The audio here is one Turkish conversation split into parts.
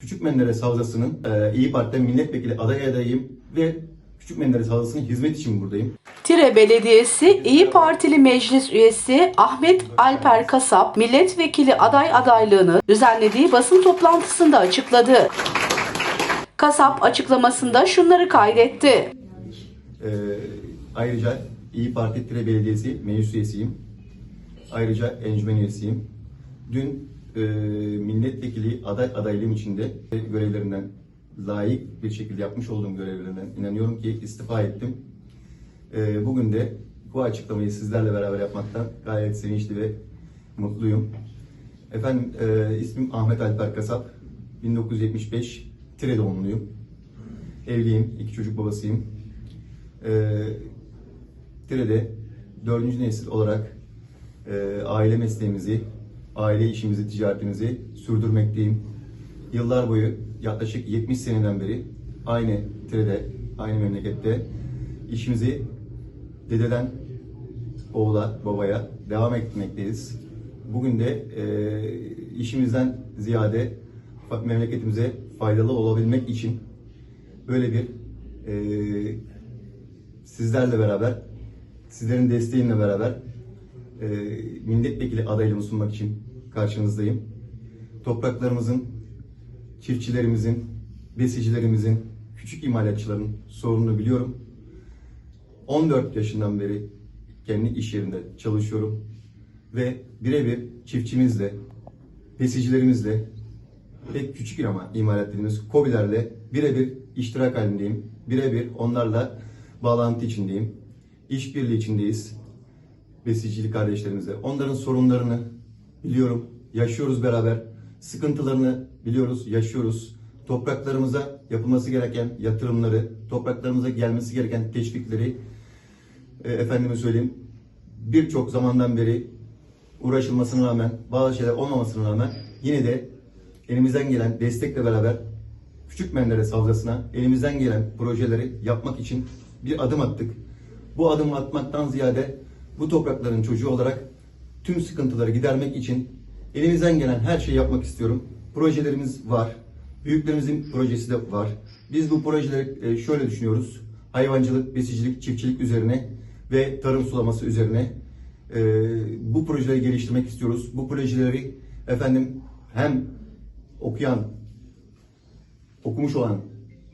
Küçük Menderes Havzası'nın e, İyi Parti'den milletvekili aday adayıyım ve Küçük Menderes Havzası'nın hizmet için buradayım. Tire Belediyesi İyi Partili Meclis Üyesi Ahmet Alper Kasap, milletvekili aday adaylığını düzenlediği basın toplantısında açıkladı. Kasap açıklamasında şunları kaydetti. E, ayrıca İyi Parti Tire Belediyesi meclis üyesiyim. Ayrıca encümen üyesiyim. Dün e, milletvekili aday adaylığım içinde görevlerinden layık bir şekilde yapmış olduğum görevlerinden inanıyorum ki istifa ettim. E, bugün de bu açıklamayı sizlerle beraber yapmaktan gayet sevinçli ve mutluyum. Efendim e, ismim Ahmet Alper Kasap. 1975 Tire doğumluyum. Evliyim, iki çocuk babasıyım. E, Tire'de dördüncü nesil olarak e, aile mesleğimizi, aile işimizi, ticaretimizi sürdürmekteyim. Yıllar boyu yaklaşık 70 seneden beri aynı Tire'de, aynı memlekette işimizi dededen oğula, babaya devam etmekteyiz. Bugün de e, işimizden ziyade memleketimize faydalı olabilmek için böyle bir e, sizlerle beraber, sizlerin desteğinle beraber e, milletvekili adaylığımı sunmak için karşınızdayım. Topraklarımızın, çiftçilerimizin, besicilerimizin, küçük imalatçıların sorununu biliyorum. 14 yaşından beri kendi iş yerinde çalışıyorum ve birebir çiftçimizle, besicilerimizle ve küçük ama imalat dediğimiz birebir iştirak halindeyim. Birebir onlarla bağlantı içindeyim. İşbirliği içindeyiz. Besicilik kardeşlerimizle. Onların sorunlarını biliyorum. Yaşıyoruz beraber. Sıkıntılarını biliyoruz, yaşıyoruz. Topraklarımıza yapılması gereken yatırımları, topraklarımıza gelmesi gereken teşvikleri e, efendime söyleyeyim birçok zamandan beri uğraşılmasına rağmen bazı şeyler olmamasına rağmen yine de elimizden gelen destekle beraber Küçük Menderes Havzası'na elimizden gelen projeleri yapmak için bir adım attık. Bu adımı atmaktan ziyade bu toprakların çocuğu olarak tüm sıkıntıları gidermek için elimizden gelen her şeyi yapmak istiyorum. Projelerimiz var. Büyüklerimizin projesi de var. Biz bu projeleri e, şöyle düşünüyoruz. Hayvancılık, besicilik, çiftçilik üzerine ve tarım sulaması üzerine e, bu projeleri geliştirmek istiyoruz. Bu projeleri efendim hem okuyan, okumuş olan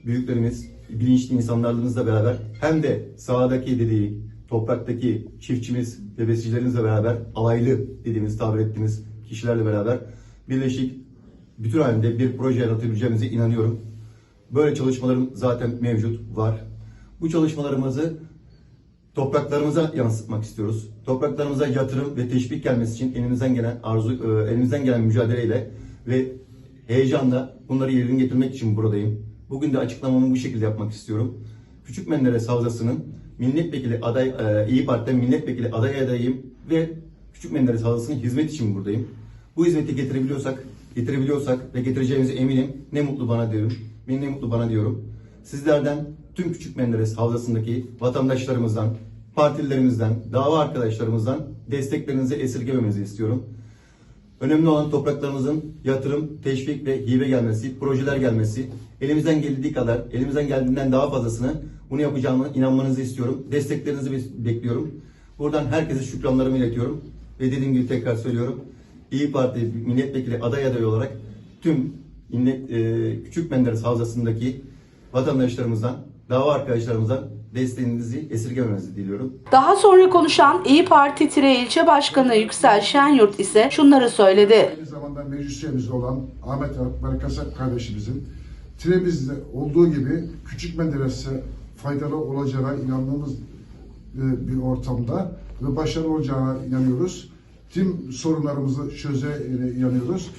büyüklerimiz, bilinçli insanlarımızla beraber hem de sahadaki dediği topraktaki çiftçimiz ve besicilerimizle beraber alaylı dediğimiz tabir ettiğimiz kişilerle beraber birleşik bütün halinde bir proje yaratabileceğimize inanıyorum. Böyle çalışmalarım zaten mevcut var. Bu çalışmalarımızı topraklarımıza yansıtmak istiyoruz. Topraklarımıza yatırım ve teşvik gelmesi için elimizden gelen arzu, e, elimizden gelen mücadeleyle ve heyecanla bunları yerine getirmek için buradayım. Bugün de açıklamamı bu şekilde yapmak istiyorum. Küçük Menderes Havzası'nın milletvekili aday, e, İyi Parti'den milletvekili aday adayıyım ve Küçük Menderes Havzası'nın hizmet için buradayım. Bu hizmeti getirebiliyorsak, getirebiliyorsak ve getireceğimize eminim. Ne mutlu bana diyorum. Ben ne mutlu bana diyorum. Sizlerden tüm Küçük Menderes Havzası'ndaki vatandaşlarımızdan, partililerimizden, dava arkadaşlarımızdan desteklerinizi esirgememizi istiyorum. Önemli olan topraklarımızın yatırım, teşvik ve hibe gelmesi, projeler gelmesi. Elimizden geldiği kadar, elimizden geldiğinden daha fazlasını bunu yapacağımı inanmanızı istiyorum. Desteklerinizi be- bekliyorum. Buradan herkese şükranlarımı iletiyorum. Ve dediğim gibi tekrar söylüyorum. İyi Parti milletvekili aday adayı olarak tüm Küçük Menderes Havzası'ndaki vatandaşlarımızdan, dava arkadaşlarımızdan desteğinizi esirgememizi diliyorum. Daha sonra konuşan İyi Parti Tire İlçe Başkanı Yüksel Şenyurt ise şunları söyledi. Aynı zamanda meclis üyemiz olan Ahmet Akbar Kasap kardeşimizin Tiremizde olduğu gibi Küçük Menderes'e faydalı olacağına inandığımız e, bir ortamda ve başarılı olacağına inanıyoruz. Tüm sorunlarımızı çözeceğine inanıyoruz.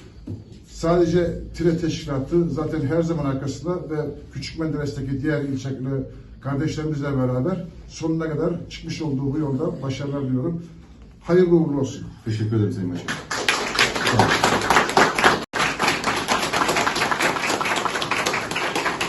Sadece Tire Teşkilatı zaten her zaman arkasında ve Küçük Menderes'teki diğer ilçeli kardeşlerimizle beraber sonuna kadar çıkmış olduğu bu yolda başarılar diliyorum. Hayırlı uğurlu olsun. Teşekkür ederim Sayın Başkanım.